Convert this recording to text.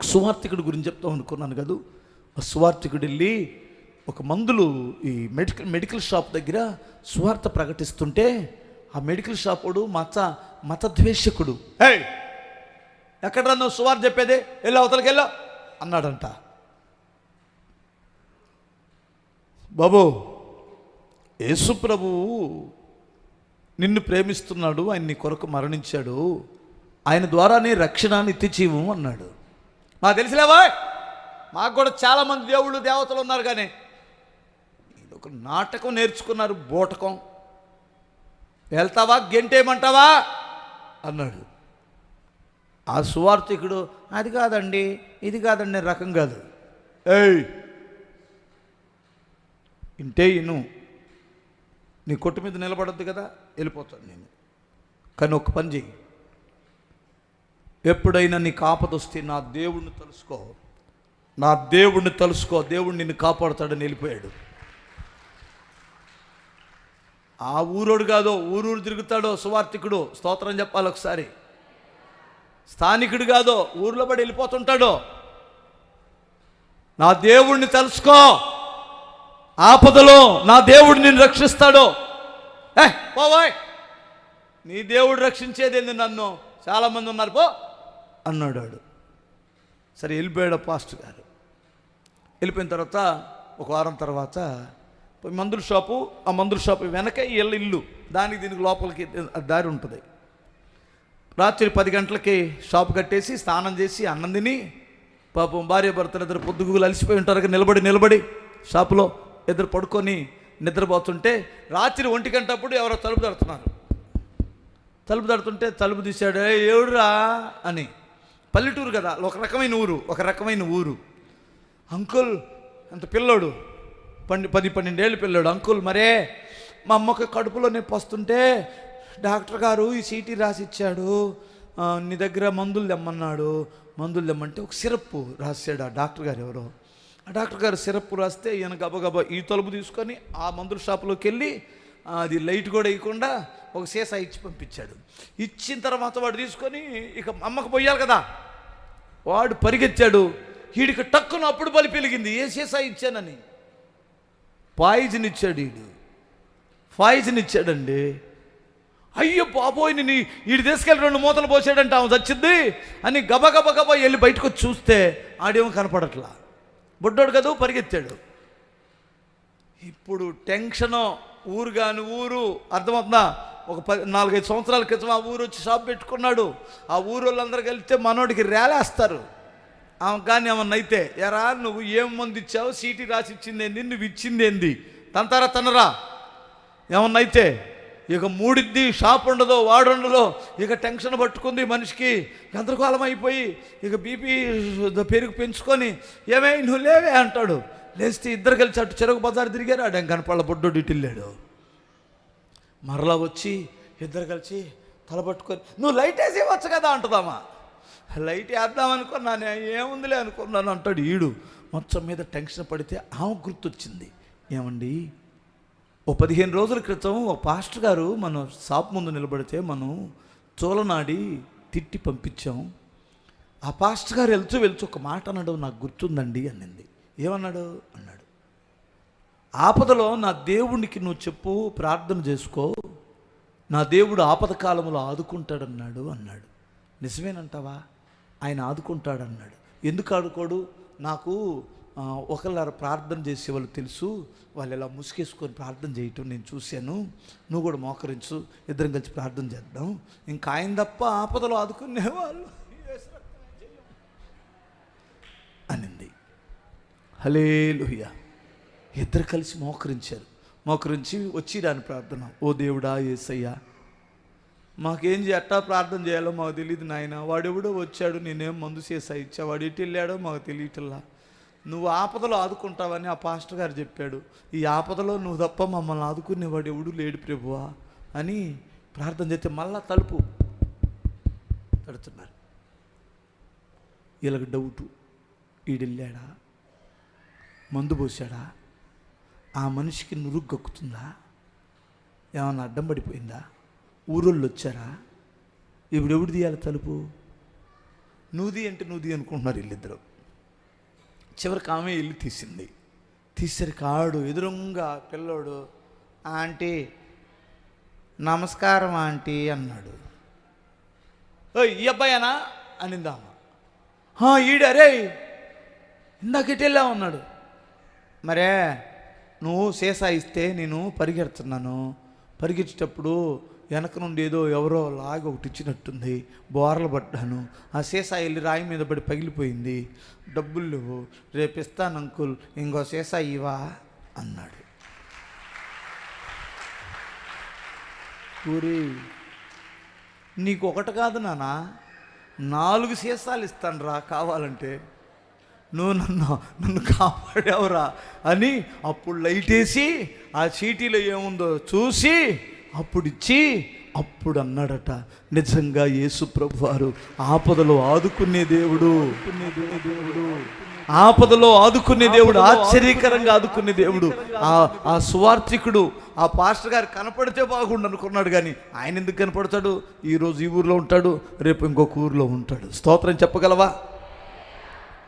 ఒక సువార్థికుడి గురించి చెప్తాం అనుకున్నాను కదా? ఆ సువార్థికుడు వెళ్ళి ఒక మందులు ఈ మెడికల్ మెడికల్ షాప్ దగ్గర సువార్త ప్రకటిస్తుంటే ఆ మెడికల్ షాపుడు మత మతద్వేషకుడు. హే ఎక్కడ నువ్వు సువార్త చెప్పేది? వెళ్ళి అవతలకి వెళ్ళా అన్నాడంట. బాబు యేసు ప్రభువు నిన్ను ప్రేమిస్తున్నాడు ఆయన నీ కొరకు మరణించాడు ఆయన ద్వారానే రక్షణ నిత్యజీవం అన్నాడు. మాకు తెలిసిలేవా మాకు కూడా చాలామంది దేవుళ్ళు దేవతలు ఉన్నారు కానీ ఇది ఒక నాటకం నేర్చుకున్నారు బోటకం. వెళ్తావా? గెంటేయమంటావా? అన్నాడు. ఆ సువార్థికుడు అది కాదండి ఇది కాదండి రకం కాదు. ఏయ్! ఇంటే ఇను. నీ కొట్టు మీద నిలబడద్దు కదా వెళ్ళిపోతాను నేను. కానీ ఒక పని చెయ్యి. ఎప్పుడైనా నీకు కాపదొస్తే నా దేవుణ్ణి తలుసుకో. నా దేవుణ్ణి తలుసుకో. దేవుడు నిన్ను కాపాడుతాడని వెళ్ళిపోయాడు. ఆ ఊరోడు కాదో ఊరూరు తిరుగుతాడో సువార్థికుడు. స్తోత్రం చెప్పాలి ఒకసారి. స్థానికుడు కాదో ఊర్లో పడి వెళ్ళిపోతుంటాడో. నా దేవుణ్ణి తెలుసుకో. ఆపదలో నా దేవుడు నిన్ను రక్షిస్తాడు. ఏ పోవాయ్. నీ దేవుడు రక్షించేదేంది నన్ను? చాలామంది ఉన్నారు పో. అన్నాడు సరే వెళ్ళిపోయాడు పాస్ట్ గారు. వెళ్ళిపోయిన తర్వాత ఒక వారం తర్వాత పోయి మందుల షాపు ఆ మందుల షాపు వెనక ఇళ్ళ ఇల్లు దానికి దీనికి లోపలికి దారి ఉంటుంది. రాత్రి పది గంటలకి షాప్ కట్టేసి స్నానం చేసి అన్నం తిని పాపం భార్య భర్తలు ఇద్దరు పొద్దుగులు అలసిపోయి ఉంటారు కదా, నిలబడి నిలబడి షాపులో ఇద్దరు పడుకొని నిద్రపోతుంటే రాత్రి ఒంటి గంటప్పుడు ఎవరో తలుపు తడుతున్నారు. తలుపు తడుతుంటే తలుపు తీశాడు ఏడురా ఎవడురా అని. పల్లెటూరు కదా ఒక రకమైన ఊరు ఒక రకమైన ఊరు. అంకుల్ అంత పిల్లోడు. పండి పది పన్నెండేళ్ళు పిల్లోడు. అంకుల్ మరే మా అమ్మకి కడుపులో నొప్పి వస్తుంటే డాక్టర్ గారు ఈ సీటీ రాసి ఇచ్చాడు నీ దగ్గర మందులు తెమ్మన్నాడు. మందులు తెమ్మంటే ఒక సిరప్ రాశాడు ఆ డాక్టర్ గారు ఎవరో. ఆ డాక్టర్ గారు సిరప్ రాస్తే ఈయన గబగబా ఈ తలుపు తీసుకొని ఆ మందుల షాపులోకి వెళ్ళి అది లైట్ కూడా వేయకుండా ఒక సీసా ఇచ్చి పంపించాడు. ఇచ్చిన తర్వాత వాడు తీసుకొని ఇక అమ్మకు పోయాలి కదా. వాడు పరిగెత్తాడు. వీడికి టక్కున అప్పుడు బలి పెరిగింది ఏ సీసా ఇచ్చానని? పాయిజన్ ఇచ్చాడు వీడు పాయిజన్ ఇచ్చాడండి. అయ్యో బాబోయ్ నేను వీడు తీసుకెళ్ళి రెండు మూతలు పోసాడంటే ఆమె చచ్చింది అని గబ గబ వెళ్ళి బయటకు వచ్చి చూస్తే ఆడేమో కనపడట్లా. బుడ్డోడు కదా పరిగెత్తాడు. ఇప్పుడు టెన్షను ఊరు కాని ఊరు. అర్థమవుతుందా? ఒక పది నాలుగైదు సంవత్సరాల క్రితం ఆ ఊరు వచ్చి షాప్ పెట్టుకున్నాడు. ఆ ఊరు వాళ్ళందరూ కలిస్తే మనోడికి రేలేస్తారు. ఆమె కానీ ఏమన్నా అయితే ఎరా నువ్వు ఏం మందు ఇచ్చావు సీటీ రాసి ఇచ్చింది ఏంది నువ్వు ఇచ్చింది ఏంది తంతారా తనరా. ఏమన్నా అయితే ఇక మూడిద్ది షాప్ ఉండదో వాడు ఇక టెన్షన్ పట్టుకుంది మనిషికి. గందరగోళం అయిపోయి ఇక బీపీ పెరుగు పెంచుకొని ఏమై నువ్వు లేవే అంటాడు. లేస్తే ఇద్దరు కలిసి అటు చెరుకు బజారు తిరిగారు ఆడ కనపళ్ళ బొడ్డు ఇటు మరలా వచ్చి ఇద్దరు కలిసి తలపట్టుకొని నువ్వు లైట్ వేసి ఇవ్వచ్చు కదా అంటుందామా. లైట్ వేద్దాం అనుకున్నాను ఏముందిలే అనుకున్నాను అంటాడు ఈడు. మొత్తం మీద టెన్షన్ పడితే ఆమె గుర్తొచ్చింది. ఏమండి? ఓ పదిహేను రోజుల క్రితం ఒక పాస్టర్ గారు మన షాప్ ముందు నిలబడితే మనం చోలనాడి తిట్టి పంపించాం. ఆ పాస్టర్ గారు వెళ్తూ వెళ్తూ ఒక మాట అన్నాడు నాకు గుర్తుందండి అనింది ఏమన్నాడు? అన్నాడు ఆపదలో నా దేవునికి నువ్వు చెప్పు ప్రార్థన చేసుకో నా దేవుడు ఆపద కాలంలో ఆదుకుంటాడన్నాడు అన్నాడు. నిజమేనంటావా? ఆయన ఆదుకుంటాడన్నాడు. ఎందుకు ఆడుకోడు నాకు ఒకళ్ళ ప్రార్థన చేసే వాళ్ళు తెలుసు వాళ్ళు ఇలా ముసుకేసుకొని ప్రార్థన చేయటం నేను చూశాను. నువ్వు కూడా మోకరించు ఇద్దరం కలిసి ప్రార్థన చేద్దాం. ఇంకా ఆయన తప్ప ఆపదలో ఆదుకునేవాళ్ళు. అనింది. హలేలుయ్య ఇద్దరు కలిసి మోకరించారు. మోకరించి వచ్చి దాని ప్రార్థన. ఓ దేవుడా ఏసయ్యా మాకేం ఎట్టా ప్రార్థన చేయాలో మాకు తెలియదు నాయన. వాడెవడో వచ్చాడు నేనేం మందు చేసా ఇచ్చా. వాడు ఎటు వెళ్ళాడో మాకు తెలియటల్లా నువ్వు ఆపదలో ఆదుకుంటావని ఆ పాస్టర్ గారు చెప్పాడు. ఈ ఆపదలో నువ్వు తప్ప మమ్మల్ని ఆదుకునేవాడు ఎవడు లేడు ప్రభువా అని ప్రార్థన చేస్తే మళ్ళా తలుపు తడుతున్నారు. వీళ్ళకి డౌటు. ఈడెళ్ళాడా? మందు పోసాడా ఆ మనిషికి నురుగ్గక్కుతుందా ఏమన్నా అడ్డం పడిపోయిందా? ఊరోళ్ళు వచ్చారా? ఇప్పుడు ఎవడు తీయాలి తలుపు? నూది అంటే నూది అనుకుంటున్నారు వీళ్ళిద్దరు. చివరికి ఆమె ఇల్లు తీసింది. తీసరికి ఆడు ఎదురుంగా పిల్లోడు ఆంటీ నమస్కారం ఆంటీ అన్నాడు. ఓ ఈ అబ్బాయేనా? అనిందామ ఈడరే ఇందాకెటెళ్ళా ఉన్నాడు మరే నువ్వు సీసా ఇస్తే నేను పరిగెడుతున్నాను. పరిగెచ్చేటప్పుడు వెనక నుండి ఏదో ఎవరో లాగ ఒకటి ఇచ్చినట్టుంది. బోర్లు పడ్డాను. ఆ సీసా వెళ్ళి రాయి మీద పడి పగిలిపోయింది. డబ్బులు లేవు. రేపు ఇస్తాను అంకుల్. ఇంకో సీసా ఇవా అన్నాడు. పూరి నీకు ఒకటి కాదు నానా. నాలుగు సీసాలు ఇస్తాను రా కావాలంటే. నువ్వు నన్ను నన్ను కాపాడావురా అని అప్పుడు లైట్ వేసి ఆ చీటీలో ఏముందో చూసి అప్పుడు ఇచ్చి అప్పుడు అన్నాడట నిజంగా యేసు ప్రభు వారు ఆపదలో ఆదుకునే దేవుడు దేవుడు ఆపదలో ఆదుకునే దేవుడు ఆశ్చర్యకరంగా ఆదుకునే దేవుడు ఆ ఆ సువార్థికుడు ఆ పాస్టర్ గారు కనపడితే బాగుండు అనుకున్నాడు కానీ ఆయన ఎందుకు కనపడతాడు? ఈరోజు ఈ ఊర్లో ఉంటాడు రేపు ఇంకొక ఊర్లో ఉంటాడు. స్తోత్రం చెప్పగలవా?